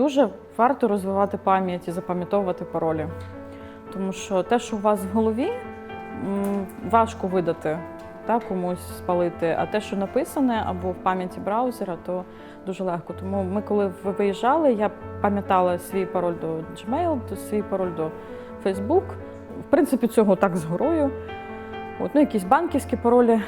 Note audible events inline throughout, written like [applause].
дуже варто розвивати пам'ять і запам'ятовувати паролі. Тому що те, що у вас в голові, важко видати, та, комусь спалити, а те, що написане або в пам'яті браузера, то дуже легко. Тому ми, коли ви виїжджали, я пам'ятала свій пароль до Gmail, свій пароль до Facebook. В принципі, цього так з горою. От, ну, якісь банківські паролі,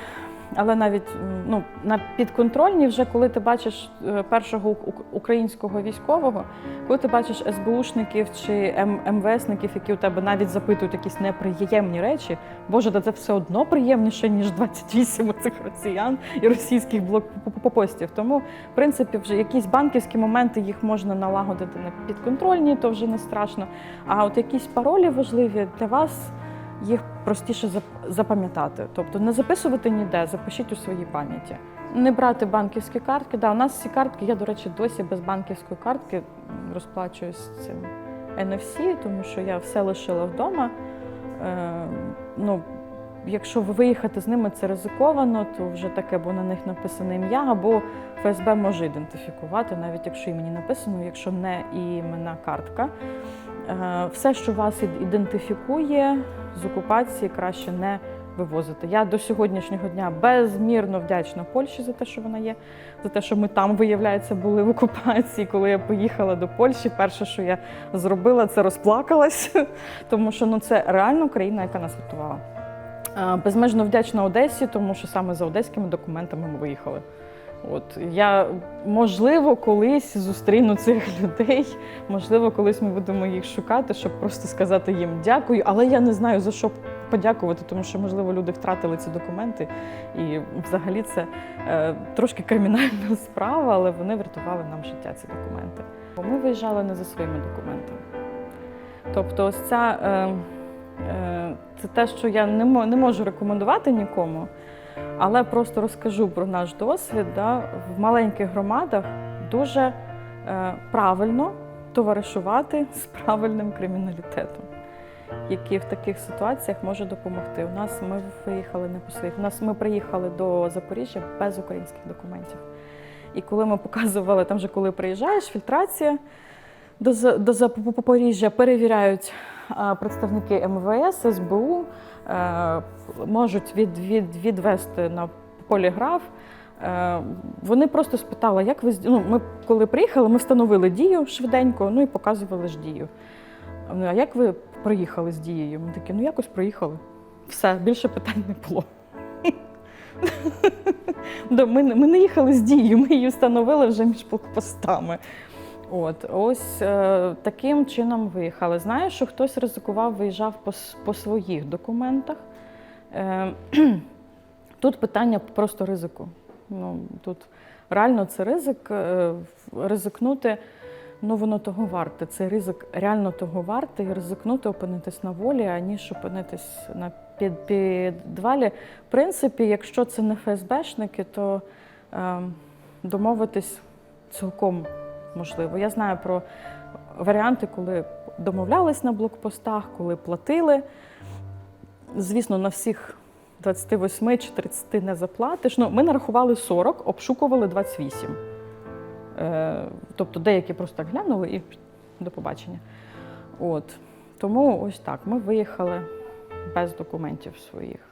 але навіть ну, на підконтрольні, вже коли ти бачиш е, першого українського військового, коли ти бачиш СБУшників чи МВСників, які у тебе навіть запитують якісь неприємні речі, боже, да це все одно приємніше, ніж 28 цих росіян і російських блокпостів. Тому, в принципі, вже якісь банківські моменти їх можна налагодити на підконтрольні, то вже не страшно. А от якісь паролі важливі для вас. Їх простіше запам'ятати, тобто не записувати ніде, запишіть у своїй пам'яті. Не брати банківські картки. Да, у нас всі картки, я, до речі, досі без банківської картки розплачуюсь цим NFC, тому що я все лишила вдома. Е, ну, якщо ви виїхати з ними, це ризиковано, то вже таке, бо на них написане ім'я, або ФСБ може ідентифікувати, навіть якщо імені написано, якщо не іменна картка. Е, Все, що вас ідентифікує з окупації, краще не вивозити. Я до сьогоднішнього дня безмірно вдячна Польщі за те, що вона є, за те, що ми там, виявляється, були в окупації. Коли я поїхала до Польщі, перше, що я зробила, це розплакалась, [laughs] тому що ну, це реально країна, яка нас рятувала. Е, Безмежно вдячна Одесі, тому що саме за одеськими документами ми виїхали. От я можливо колись зустріну цих [laughs] людей, можливо, колись ми будемо їх шукати, щоб просто сказати їм дякую. Але я не знаю за що подякувати, тому що можливо люди втратили ці документи, і взагалі це е, трошки кримінальна [laughs] справа, але вони врятували нам життя. Ці документи. Ми виїжджали не за своїми документами. Тобто, ось ця е, це те, що я не, мо- не можу рекомендувати нікому. Але просто розкажу про наш досвід. Да? В маленьких громадах дуже е, правильно товаришувати [laughs] з правильним криміналітетом, який в таких ситуаціях може допомогти. У нас ми виїхали не по своїх. У нас ми приїхали до Запоріжжя без українських документів. І коли ми показували, там же коли приїжджаєш, фільтрація до, до Запоріжжя перевіряють представники МВС, СБУ, е, можуть від, від, відвести на поліграф. Е, Вони просто спитали, як ви ну, ми коли приїхали, ми встановили дію швиденько, ну і показували ж дію. А А як ви приїхали з дією? Ми такі, ну якось приїхали. Все, більше питань не було. [laughs] Ми не їхали з дією, ми її встановили вже між блокпостами. От, ось е, таким чином виїхали. Знаю, що хтось ризикував, виїжджав по, по своїх документах. Е, [clears throat] тут питання просто ризику. Ну, тут реально це ризик. е, ризикнути, ну воно того варте. Це ризик реально того варте, і ризикнути опинитись на волі, аніж опинитись на під, підвалі. В принципі, якщо це не ФСБшники, то е, домовитись цілком можливо. Я знаю про варіанти, коли домовлялись на блокпостах, коли платили. Звісно, на всіх 28 чи 30 не заплатиш. Ну, ми нарахували 40, обшукували 28. Е, тобто деякі просто так глянули і до побачення. От. Тому ось так. Ми виїхали без документів своїх.